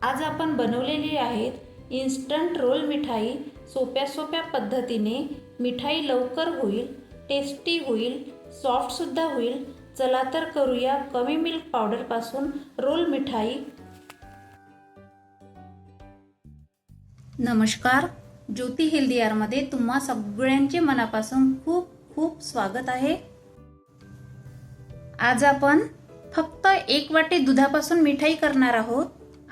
आज आपण बनवलेली आहेत इन्स्टंट रोल मिठाई. सोप्या सोप्या पद्धतीने मिठाई लवकर होईल टेस्टी होईल सॉफ्टसुद्धा होईल. चला तर करूया कमी मिल्क पावडरपासून रोल मिठाई. नमस्कार ज्योती हेल्दी आरमध्ये तुम्हा सगळ्यांचे मनापासून खूप खूप स्वागत आहे. आज आपण फक्त एक वाटी दुधापासून मिठाई करणार आहोत.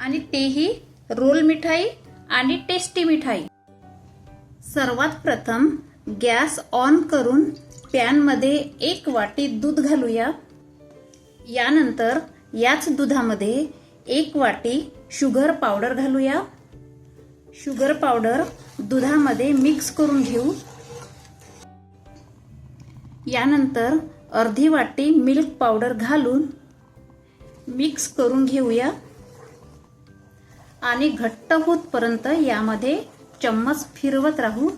आणि तेही रोल मिठाई आणि टेस्टी मिठाई. सर्वात प्रथम गॅस ऑन करून पॅनमध्ये एक वाटी दूध घालूया. यानंतर याच दुधामध्ये एक वाटी शुगर पावडर घालूया. शुगर पावडर दुधामध्ये मिक्स करून घेऊ. यानंतर अर्धी वाटी मिल्क पावडर घालून मिक्स करून घेऊया. आणि घट्ट होतपर्यंत यामध्ये चम्मच फिरवत राहू.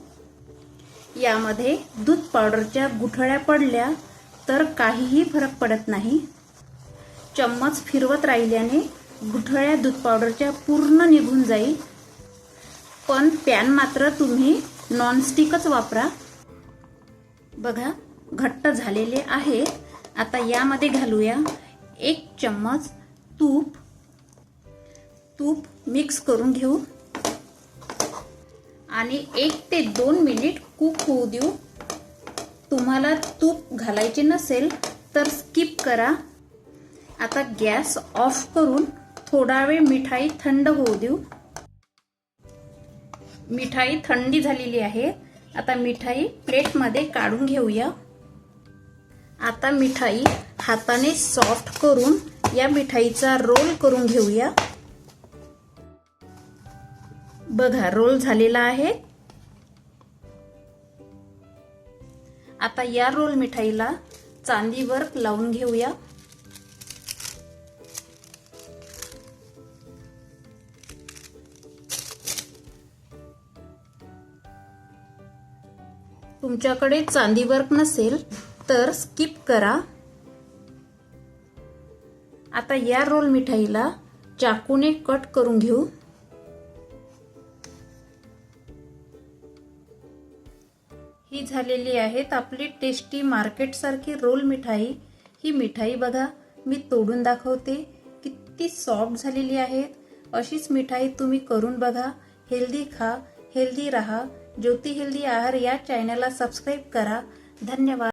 यामध्ये दूध पावडरच्या गुठळ्या पडल्या तर काहीही फरक पडत नाही. चम्मच फिरवत राहिल्याने गुठळ्या दूध पावडरच्या पूर्ण निघून जाईल. पण पॅन मात्र तुम्ही नॉनस्टिकच वापरा. बघा घट्ट झालेले आहे. आता यामध्ये घालूया एक चम्मच तूप. तूप मिक्स करून घेऊ. आणि एक ते दोन मिनिट कुक होऊ देऊ. तुम्हाला तूप घालायचे नसेल तर स्किप करा. आता गॅस ऑफ करून थोडा वेळ मिठाई थंड होऊ देऊ. मिठाई थंडी झालेली आहे. आता मिठाई प्लेटमध्ये काढून घेऊया. आता मिठाई हाताने सॉफ्ट करून या मिठाईचा रोल करून घेऊया. बघा रोल झालेला आहे. आता या रोल मिठाईला चांदीवर लावून घेऊया. तुमच्याकडे चांदी वर्क नसेल तर स्किप करा. आता या रोल मिठाईला चाकूने कट करून घेऊ. ही झालेली आहेत आपली टेस्टी मार्केटसारखी रोल मिठाई. ही मिठाई बघा मी तोडून दाखवते. किती सॉफ्ट झालेली आहेत. अशीच मिठाई तुम्ही करून बघा. हेल्दी खा हेल्दी राहा. ज्योती हेल्दी आहार या चॅनलला सबस्क्राईब करा. धन्यवाद.